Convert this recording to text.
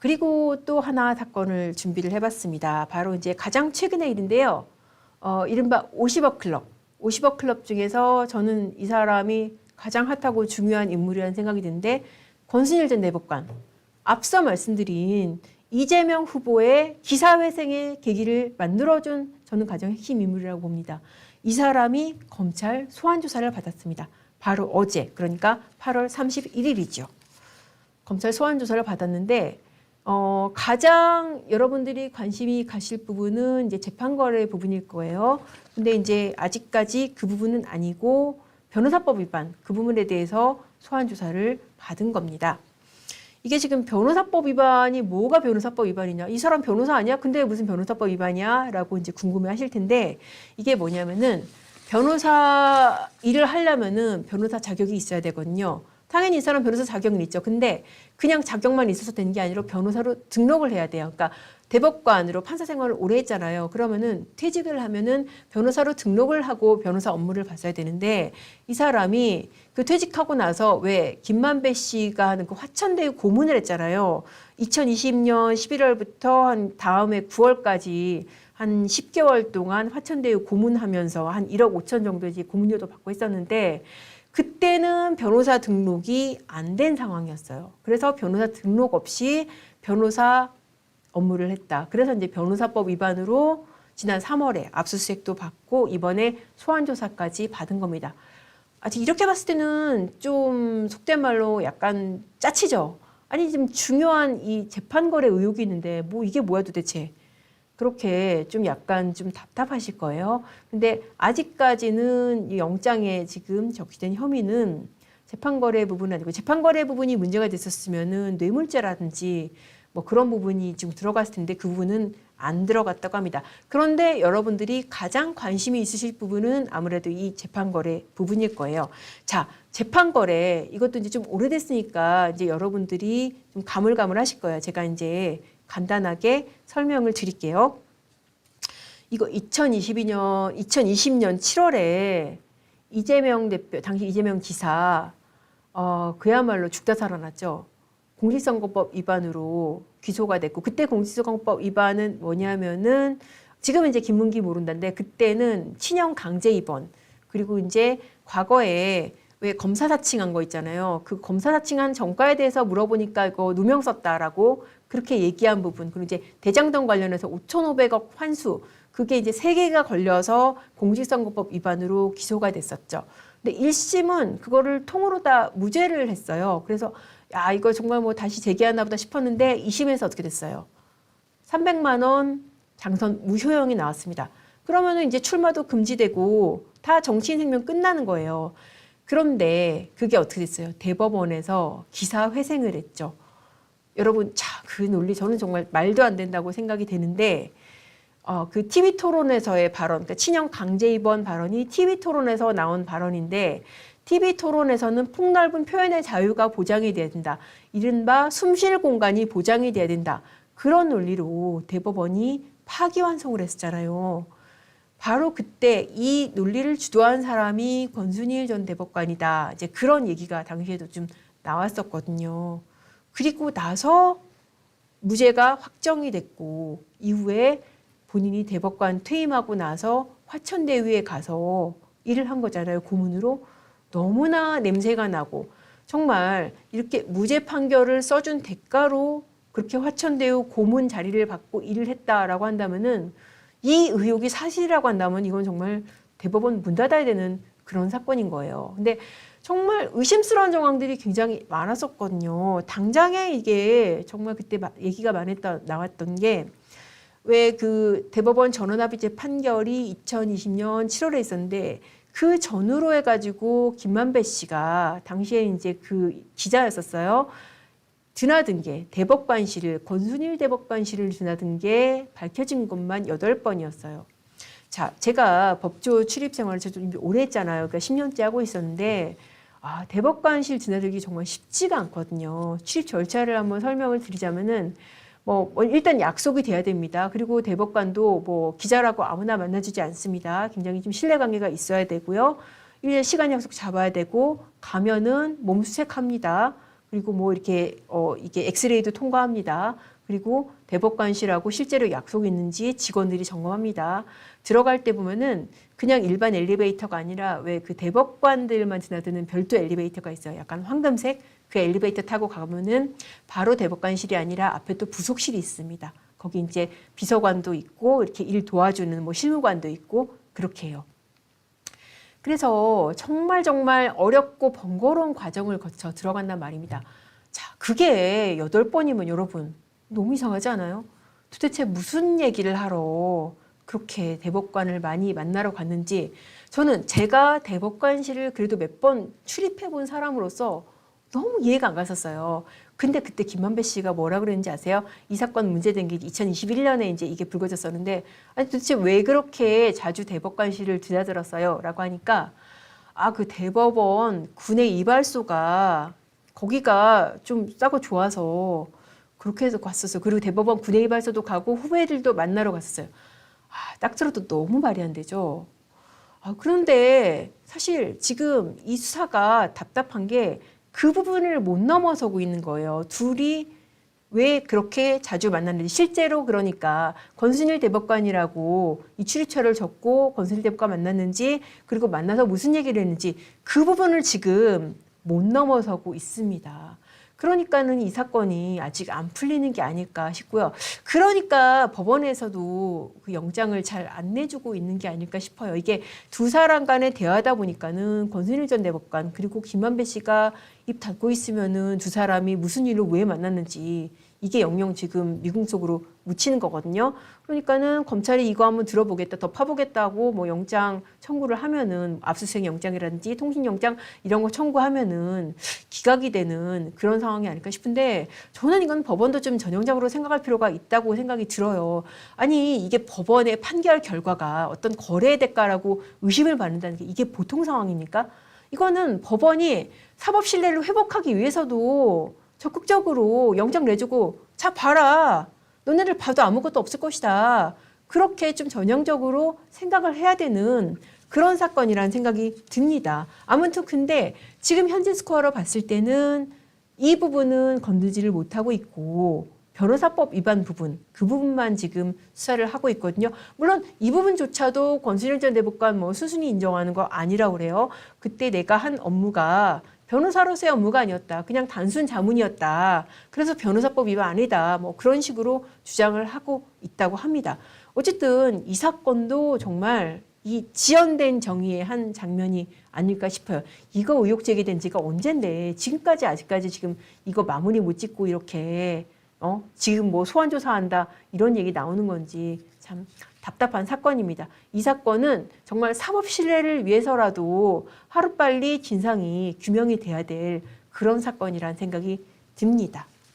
그리고 또 하나 사건을 준비를 해봤습니다. 바로 이제 가장 최근의 일인데요. 어, 이른바 50억 클럽. 50억 클럽 중에서 저는 이 사람이 가장 핫하고 중요한 인물이라는 생각이 드는데 권순일 전 대법관. 앞서 말씀드린 이재명 후보의 기사회생의 계기를 만들어준 저는 가장 핵심 인물이라고 봅니다. 이 사람이 검찰 소환 조사를 받았습니다. 바로 어제, 그러니까 8월 31일이죠. 검찰 소환 조사를 받았는데 어, 가장 여러분들이 관심이 가실 부분은 이제 재판 거래 부분일 거예요. 근데 이제 아직까지 그 부분은 아니고 변호사법 위반 그 부분에 대해서 소환 조사를 받은 겁니다. 이게 지금 변호사법 위반이 뭐가 변호사법 위반이냐? 이 사람 변호사 아니야? 근데 무슨 변호사법 위반이야? 라고 이제 궁금해 하실 텐데 이게 뭐냐면은 변호사 일을 하려면은 변호사 자격이 있어야 되거든요. 당연히 이 사람 변호사 자격은 있죠. 근데 그냥 자격만 있어서 되는 게 아니라 변호사로 등록을 해야 돼요. 그러니까 대법관으로 판사 생활을 오래 했잖아요. 그러면은 퇴직을 하면은 변호사로 등록을 하고 변호사 업무를 봤어야 되는데 이 사람이 그 퇴직하고 나서 왜 김만배 씨가 하는 그 화천대유 고문을 했잖아요. 2020년 11월부터 한 다음에 9월까지 한 10개월 동안 화천대유 고문하면서 한 1억 5천 정도 이제 고문료도 받고 했었는데 그때는 변호사 등록이 안 된 상황이었어요. 그래서 변호사 등록 없이 변호사 업무를 했다. 그래서 이제 변호사법 위반으로 지난 3월에 압수수색도 받고 이번에 소환 조사까지 받은 겁니다. 아직 이렇게 봤을 때는 좀 속된 말로 약간 짜치죠. 아니 지금 중요한 이 재판 거래 의혹이 있는데 뭐 이게 뭐야 도대체. 그렇게 좀 약간 좀 답답하실 거예요. 근데 아직까지는 이 영장에 지금 적시된 혐의는 재판거래 부분은 아니고 재판거래 부분이 문제가 됐었으면은 뇌물죄라든지 뭐 그런 부분이 지금 들어갔을 텐데 그 부분은 안 들어갔다고 합니다. 그런데 여러분들이 가장 관심이 있으실 부분은 아무래도 이 재판거래 부분일 거예요. 자, 재판거래 이것도 이제 좀 오래됐으니까 이제 여러분들이 좀 가물가물하실 거예요. 제가 이제 간단하게 설명을 드릴게요. 이거 2022년 2020년 7월에 이재명 대표 당시 이재명 지사 어 그야말로 죽다 살아났죠. 공직선거법 위반으로 기소가 됐고 그때 공직선거법 위반은 뭐냐면은 지금은 이제 김문기 모른다는데 그때는 친형 강제 입원 그리고 이제 과거에 왜 검사 사칭한 거 있잖아요. 그 검사 사칭한 전과에 대해서 물어보니까 이거 누명 썼다라고 그렇게 얘기한 부분 그리고 이제 대장동 관련해서 5,500억 환수 그게 이제 세 개가 걸려서 공직선거법 위반으로 기소가 됐었죠. 근데 1심은 그거를 통으로 다 무죄를 했어요. 그래서 야 이거 정말 뭐 다시 재개하나 보다 싶었는데 2심에서 어떻게 됐어요? 300만 원 장선 무효형이 나왔습니다. 그러면은 이제 출마도 금지되고 다 정치인 생명 끝나는 거예요. 그런데 그게 어떻게 됐어요? 대법원에서 기사 회생을 했죠. 여러분, 자, 그 논리 저는 정말 말도 안 된다고 생각이 되는데, 어, 그 TV 토론에서의 발언, 그러니까 친형 강제 입원 발언이 TV 토론에서 나온 발언인데, TV 토론에서는 폭넓은 표현의 자유가 보장이 돼야 된다. 이른바 숨쉴 공간이 보장이 돼야 된다. 그런 논리로 대법원이 파기환송을 했었잖아요. 바로 그때 이 논리를 주도한 사람이 권순일 전 대법관이다. 이제 그런 얘기가 당시에도 좀 나왔었거든요. 그리고 나서 무죄가 확정이 됐고 이후에 본인이 대법관 퇴임하고 나서 화천대유에 가서 일을 한 거잖아요. 고문으로 너무나 냄새가 나고 정말 이렇게 무죄 판결을 써준 대가로 그렇게 화천대유 고문 자리를 받고 일을 했다라고 한다면은 이 의혹이 사실이라고 한다면 이건 정말 대법원 문 닫아야 되는 그런 사건인 거예요. 근데 정말 의심스러운 정황들이 굉장히 많았었거든요. 당장에 이게 정말 그때 마- 얘기가 많았다 나왔던 게 왜 그 대법원 전원합의체 판결이 2020년 7월에 있었는데 그 전후로 해가지고 김만배 씨가 당시에 이제 그 기자였었어요. 드나든 게 대법관실을 권순일 대법관실을 드나든 게 밝혀진 것만 여덟 번이었어요. 자, 제가 법조 출입 생활을 좀 오래 했잖아요. 그러니까 10년째 하고 있었는데 아, 대법관실 드나들기 정말 쉽지가 않거든요. 출입 절차를 한번 설명을 드리자면은 뭐 일단 약속이 돼야 됩니다. 그리고 대법관도 뭐 기자라고 아무나 만나주지 않습니다. 굉장히 좀 신뢰 관계가 있어야 되고요. 일일 시간 약속 잡아야 되고 가면은 몸수색합니다. 그리고 뭐 이렇게 어 이게 엑스레이도 통과합니다. 그리고 대법관실하고 실제로 약속이 있는지 직원들이 점검합니다. 들어갈 때 보면은 그냥 일반 엘리베이터가 아니라 왜 그 대법관들만 드나드는 별도 엘리베이터가 있어요. 약간 황금색 그 엘리베이터 타고 가면은 바로 대법관실이 아니라 앞에 또 부속실이 있습니다. 거기 이제 비서관도 있고 이렇게 일 도와주는 뭐 실무관도 있고 그렇게 해요. 그래서 정말 정말 어렵고 번거로운 과정을 거쳐 들어간단 말입니다. 자, 그게 여덟 번이면 여러분 너무 이상하지 않아요? 도대체 무슨 얘기를 하러 그렇게 대법관을 많이 만나러 갔는지 저는 제가 대법관실을 그래도 몇 번 출입해 본 사람으로서 너무 이해가 안 갔었어요. 근데 그때 김만배 씨가 뭐라 그랬는지 아세요? 이 사건 문제된 게 2021년에 이제 이게 불거졌었는데 아니 도대체 왜 그렇게 자주 대법관실을 드나들었어요? 라고 하니까 아 그 대법원 군의 이발소가 거기가 좀 싸고 좋아서 그렇게 해서 갔었어요. 그리고 대법원 군의 이발소도 가고 후배들도 만나러 갔었어요. 아, 딱 들어도 너무 말이 안 되죠. 아, 그런데 사실 지금 이 수사가 답답한 게 그 부분을 못 넘어서고 있는 거예요. 둘이 왜 그렇게 자주 만났는지 실제로 그러니까 권순일 대법관이라고 이 출입처를 적고 권순일 대법관 만났는지 그리고 만나서 무슨 얘기를 했는지 그 부분을 지금 못 넘어서고 있습니다. 그러니까는 이 사건이 아직 안 풀리는 게 아닐까 싶고요. 그러니까 법원에서도 그 영장을 잘 안 내주고 있는 게 아닐까 싶어요. 이게 두 사람 간의 대화다 보니까는 권순일 전 대법관 그리고 김만배 씨가 입 닫고 있으면은 두 사람이 무슨 일로 왜 만났는지 이게 영영 지금 미궁 속으로 묻히는 거거든요. 그러니까는 검찰이 이거 한번 들어보겠다, 더 파보겠다고 뭐 영장 청구를 하면은 압수수색 영장이라든지 통신 영장 이런 거 청구하면은 기각이 되는 그런 상황이 아닐까 싶은데 저는 이건 법원도 좀 전형적으로 생각할 필요가 있다고 생각이 들어요. 아니 이게 법원의 판결 결과가 어떤 거래 대가라고 의심을 받는다는 게 이게 보통 상황입니까? 이거는 법원이 사법 신뢰를 회복하기 위해서도 적극적으로 영장 내주고 자 봐라 너네들 봐도 아무것도 없을 것이다 그렇게 좀 전형적으로 생각을 해야 되는 그런 사건이라는 생각이 듭니다. 아무튼 근데 지금 현재 스코어로 봤을 때는 이 부분은 건드지를 못하고 있고 변호사법 위반 부분 그 부분만 지금 수사를 하고 있거든요. 물론 이 부분조차도 권순일 전 대법관 뭐 수순이 인정하는 거 아니라고 그래요. 그때 내가 한 업무가 변호사로서의 업무가 아니었다. 그냥 단순 자문이었다. 그래서 변호사법 위반 아니다. 뭐 그런 식으로 주장을 하고 있다고 합니다. 어쨌든 이 사건도 정말 이 지연된 정의의 한 장면이 아닐까 싶어요. 이거 의혹 제기된 지가 언젠데 지금까지 아직까지 지금 이거 마무리 못 짓고 이렇게 어 지금 뭐 소환 조사한다 이런 얘기 나오는 건지 참 답답한 사건입니다. 이 사건은 정말 사법 신뢰를 위해서라도 하루빨리 진상이 규명이 돼야 될 그런 사건이라는 생각이 듭니다.